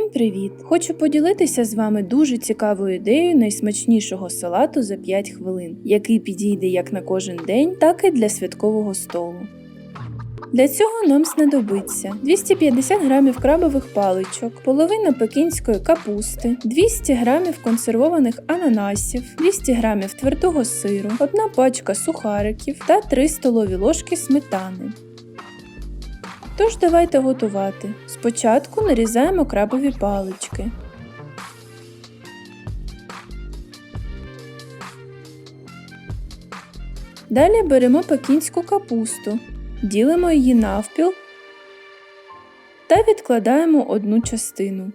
привіт! Хочу поділитися з вами дуже цікавою ідеєю найсмачнішого салату за 5 хвилин, який підійде як на кожен день, так і для святкового столу. Для цього нам знадобиться 250 г крабових паличок, половина пекінської капусти, 200 г консервованих ананасів, 200 г твердого сиру, одна пачка сухариків та 3 столові ложки сметани. Тож давайте готувати. Спочатку нарізаємо крабові палички. Далі беремо пекінську капусту, ділимо її навпіл та відкладаємо одну частину.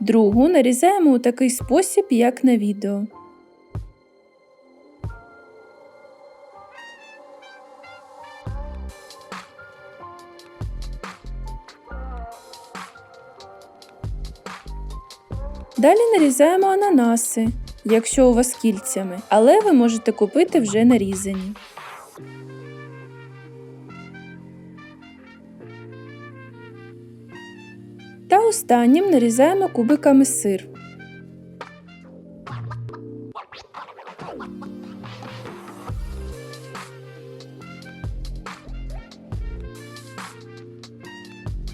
Другу нарізаємо у такий спосіб, як на відео. Далі нарізаємо ананаси, якщо у вас кільцями, але ви можете купити вже нарізані. Та останнім нарізаємо кубиками сир.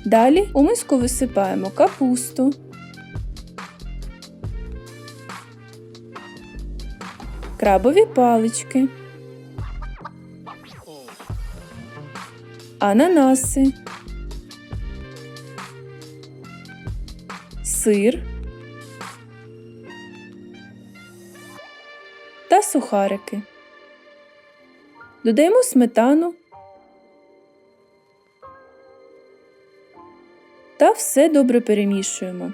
Далі у миску висипаємо капусту, крабові палички, ананаси, сир та сухарики. Додаємо сметану та все добре перемішуємо.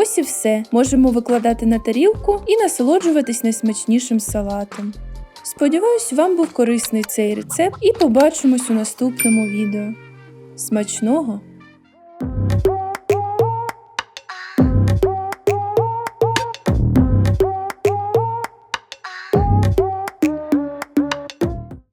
Ось і все. Можемо викладати на тарілку і насолоджуватись найсмачнішим салатом. Сподіваюсь, вам був корисний цей рецепт і побачимось у наступному відео. Смачного!